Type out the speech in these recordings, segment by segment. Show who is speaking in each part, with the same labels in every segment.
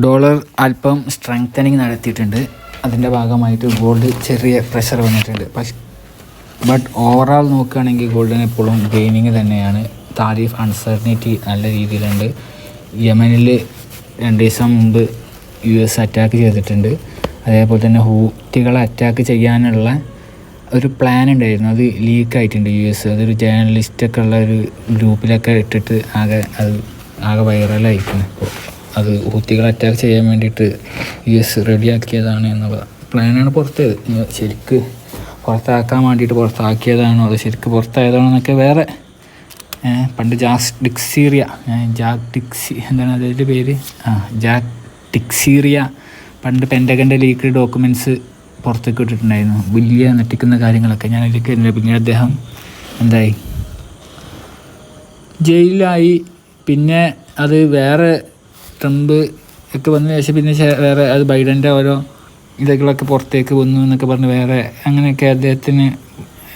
Speaker 1: Dollar അല്പം strengthening നടത്തിയിട്ടുണ്ട്. അതിന്റെ ഭാഗമായിട്ട് ഗോൾഡ് ചെറിയ പ്രഷർ വന്നിട്ടുണ്ട്. പക്ഷേ ബട്ട് ഓവറാൾ നോക്കുകയാണെങ്കിൽ ഗോൾഡിന് എപ്പോഴും ഗെയിനിങ് തന്നെയാണ്. താരിഫ് അൺസർട്ടനിറ്റി നല്ല രീതിയിലുണ്ട്. യമനിൽ രണ്ട് ദിവസം മുമ്പ് യു എസ് അറ്റാക്ക് ചെയ്തിട്ടുണ്ട്. അതേപോലെ തന്നെ ഹൂറ്റികളെ അറ്റാക്ക് ചെയ്യാനുള്ള ഒരു പ്ലാൻ ഉണ്ടായിരുന്നു. അത് ലീക്ക് ആയിട്ടുണ്ട് യു എസ് അതൊരു ജേർണലിസ്റ്റൊക്കെ ഉള്ള ഒരു ഗ്രൂപ്പിലൊക്കെ ഇട്ടിട്ട് ആകെ അത് ആകെ വൈറലായിരിക്കുന്നു ഇപ്പോൾ അത് ഹൂത്തികളെ അറ്റാക്ക് ചെയ്യാൻ വേണ്ടിയിട്ട് യു എസ് റെഡിയാക്കിയതാണ് എന്നുള്ള പ്ലാനാണ് പുറത്തേത്. ശരിക്ക് പുറത്താക്കാൻ വേണ്ടിയിട്ട് പുറത്താക്കിയതാണോ അത് ശരിക്ക് പുറത്തായതാണോ എന്നൊക്കെ വേറെ പണ്ട് ജാസ് ഡിക്സീറിയ ജാക് ജാക്ക് ഡിക്സി എന്താണ് അതിന്റെ പേര്? ആ ജാക്ക് ഡിക്സീറിയ പണ്ട് പെൻഡഗന്റെ ലീക്ക് ഡോക്യുമെന്റ്സ് പുറത്തേക്ക് ഇട്ടിട്ടുണ്ടായിരുന്നു. വലിയ നെട്ടിക്കുന്ന കാര്യങ്ങളൊക്കെ. ഞാൻ വരുന്നില്ല. പിന്നീട് അദ്ദേഹം എന്തായി? ജയിലിലായി. പിന്നെ അത് വേറെ ട്രംപ് ഒക്കെ വന്ന ശേഷം പിന്നെ വേറെ അത് ബൈഡന്റെ ഓരോ ഇതൊക്കെ പുറത്തേക്ക് വന്നു എന്നൊക്കെ പറഞ്ഞ് വേറെ അങ്ങനെയൊക്കെ അദ്ദേഹത്തിന്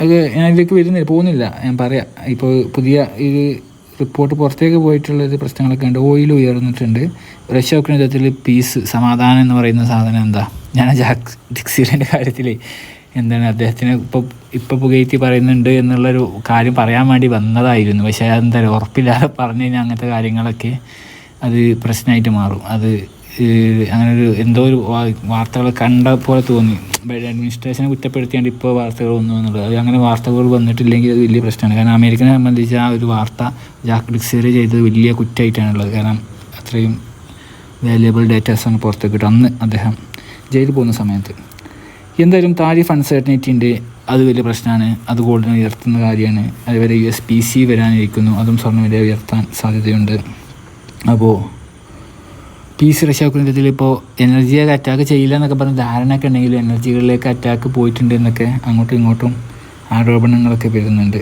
Speaker 1: അത് ഞാൻ ഇതിലേക്ക് വരുന്നില്ല പോകുന്നില്ല. ഞാൻ പറയാം. ഇപ്പോൾ പുതിയ ഇത് റിപ്പോർട്ട് പുറത്തേക്ക് പോയിട്ടുള്ള ഒരു പ്രശ്നങ്ങളൊക്കെ ഉണ്ട്. ഓയിൽ ഉയർന്നിട്ടുണ്ട്. റഷ്യ ഒക്കെ വിധത്തിൽ പീസ് സമാധാനം എന്ന് പറയുന്ന സാധനം എന്താ? ഞാൻ ജാക്ക് ഡിക്സിലിന്റെ കാര്യത്തിൽ എന്താണ് അദ്ദേഹത്തിന് ഇപ്പോൾ ഇപ്പോൾ പുകയത്തി പറയുന്നുണ്ട് എന്നുള്ളൊരു കാര്യം പറയാൻ വേണ്ടി വന്നതായിരുന്നു. പക്ഷേ അതെന്താ ഉറപ്പില്ലാതെ പറഞ്ഞു കഴിഞ്ഞാൽ അങ്ങനത്തെ കാര്യങ്ങളൊക്കെ അത് പ്രശ്നമായിട്ട് മാറും. അത് അങ്ങനെ ഒരു എന്തോ ഒരു വാർത്തകൾ കണ്ട പോലെ തോന്നി. അഡ്മിനിസ്ട്രേഷനെ കുറ്റപ്പെടുത്തിയാണ്ട് ഇപ്പോൾ വാർത്തകൾ വന്നു എന്നുള്ളത്. അത് അങ്ങനെ വാർത്തകൾ വന്നിട്ടില്ലെങ്കിൽ അത് വലിയ പ്രശ്നമാണ്. കാരണം അമേരിക്കനെ സംബന്ധിച്ച് ആ ഒരു വാർത്ത ജാക്ക് ഡിക്സേറി ചെയ്തത് വലിയ കുറ്റമായിട്ടാണുള്ളത് കാരണം അത്രയും വാല്യുബിൾ ഡേറ്റാസാണ് പുറത്തേക്ക് കിട്ടുക. അന്ന് അദ്ദേഹം ജയിലിൽ പോകുന്ന സമയത്ത്. എന്തായാലും താരിഫ് അൺസർട്ടനിറ്റി ഉണ്ട്. അത് വലിയ പ്രശ്നമാണ്. അത് ഗോൾഡിനെ ഉയർത്തുന്ന കാര്യമാണ്. അതുപോലെ യു എസ് പി സി വരാനിരിക്കുന്നു. അതും സ്വർണവില ഉയർത്താൻ സാധ്യതയുണ്ട്. അപ്പോൾ പി സി ഉക്രൈനത്തിൽ ഇപ്പോൾ എനർജിയൊക്കെ അറ്റാക്ക് ചെയ്യില്ല എന്നൊക്കെ പറഞ്ഞ ധാരണയൊക്കെ ഉണ്ടെങ്കിലും എനർജികളിലേക്ക് അറ്റാക്ക് പോയിട്ടുണ്ട് എന്നൊക്കെ അങ്ങോട്ടും ഇങ്ങോട്ടും ആരോപണങ്ങളൊക്കെ വരുന്നുണ്ട്.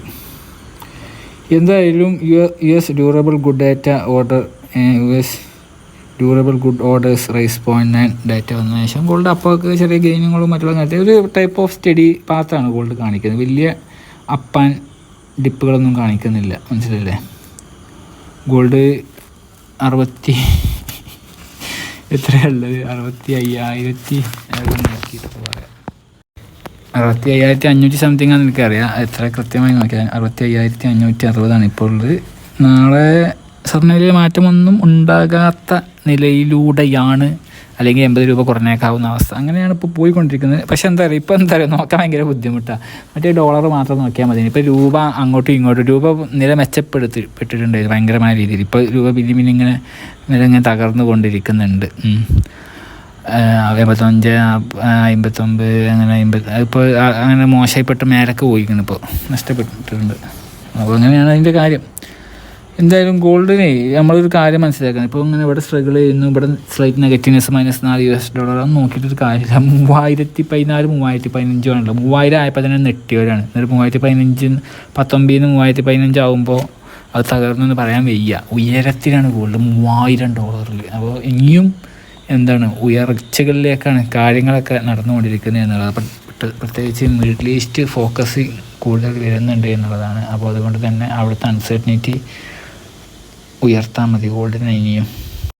Speaker 1: എന്തായാലും U U S durable good data order U S durable good orders rise point nine data വന്ന ശേഷം ഗോൾഡ് അപ്പോൾ ചെറിയ ഗെയിനുകളും മറ്റുള്ള നടത്തി ഒരു ടൈപ്പ് ഓഫ് സ്റ്റഡി പാത്താണ് ഗോൾഡ് കാണിക്കുന്നത്. വലിയ അപ്പാൻ ഡിപ്പുകളൊന്നും കാണിക്കുന്നില്ല. മനസ്സിലല്ലേ ഗോൾഡ് അറുപത്തി എത്രയുള്ളത് അറുപത്തി അയ്യായിരത്തി നോക്കിയിട്ട് പറയാം അറുപത്തി അയ്യായിരത്തി അഞ്ഞൂറ്റി സംതിങ് ആണെന്ന് എനിക്കറിയാം. എത്ര കൃത്യമായി നോക്കിയാൽ അറുപത്തി അയ്യായിരത്തി അഞ്ഞൂറ്റി അറുപതാണ് ഇപ്പോൾ ഉള്ളത് നാളെ സ്വർണവില മാറ്റമൊന്നും ഉണ്ടാകാത്ത നിലയിലൂടെയാണ് അല്ലെങ്കിൽ എൺപത് രൂപ കുറഞ്ഞേക്കാവുന്ന അവസ്ഥ. അങ്ങനെയാണ് ഇപ്പോൾ പോയിക്കൊണ്ടിരിക്കുന്നത്. പക്ഷേ എന്താ പറയുക ഇപ്പോൾ എന്താ പറയുക നോക്കാൻ ഭയങ്കര ബുദ്ധിമുട്ടാണ് മറ്റേ ഡോളർ മാത്രം നോക്കിയാൽ മതി. ഇപ്പോൾ രൂപ അങ്ങോട്ടും ഇങ്ങോട്ടും രൂപ നില മെച്ചപ്പെടുത്തി പെട്ടിട്ടുണ്ട് ഭയങ്കരമായ രീതിയിൽ. ഇപ്പോൾ രൂപ പിന്നി ഇങ്ങനെ നില ഇങ്ങനെ തകർന്നു കൊണ്ടിരിക്കുന്നുണ്ട് എൺപത്തഞ്ച് അമ്പത്തൊമ്പത് അങ്ങനെ അമ്പത് ഇപ്പോൾ അങ്ങനെ മോശമായിപ്പെട്ട മേലൊക്കെ പോയിരിക്കുന്നു ഇപ്പോൾ നഷ്ടപ്പെട്ടിട്ടുണ്ട്. അപ്പോൾ അങ്ങനെയാണ് അതിന്റെ കാര്യം. എന്തായാലും ഗോൾഡിനെ നമ്മളൊരു കാര്യം മനസ്സിലാക്കണം. ഇപ്പോൾ ഇങ്ങനെ ഇവിടെ സ്ട്രഗിൾ ചെയ്യുന്നു ഇവിടെ സ്ലൈറ്റ് നെഗറ്റീവ്നെസ് മൈനസ് നാല് യു എസ് ഡോളർ അത് നോക്കിയിട്ടൊരു കാര്യമില്ല. മൂവായിരത്തി പതിനാല് മൂവായിരത്തി പതിനഞ്ചും ആണല്ലോ. മൂവായിരം ആയപ്പോൾ തന്നെ നെട്ടിയവരാണ്. എന്നിട്ട് മൂവായിരത്തി പതിനഞ്ച് പത്തൊമ്പതിൽ നിന്ന് മൂവായിരത്തി പതിനഞ്ച് ആകുമ്പോൾ അത് തകർന്നെന്ന് പറയാൻ വയ്യ. ഉയരത്തിലാണ് ഗോൾഡ്. മൂവായിരം ഡോളറിൽ അപ്പോൾ ഇനിയും എന്താണ് ഉയർച്ചകളിലേക്കാണ് കാര്യങ്ങളൊക്കെ നടന്നുകൊണ്ടിരിക്കുന്നത് എന്നുള്ളത്. പ്രത്യേകിച്ച് മിഡിൽ ഈസ്റ്റ് ഫോക്കസ് കൂടുതൽ വരുന്നുണ്ട് എന്നുള്ളതാണ്. അപ്പോൾ അതുകൊണ്ട് തന്നെ അവിടുത്തെ അൺസർട്ടനിറ്റി ഉയർത്താൻ മതി ഗോൾഡിനെ ഇനിയും.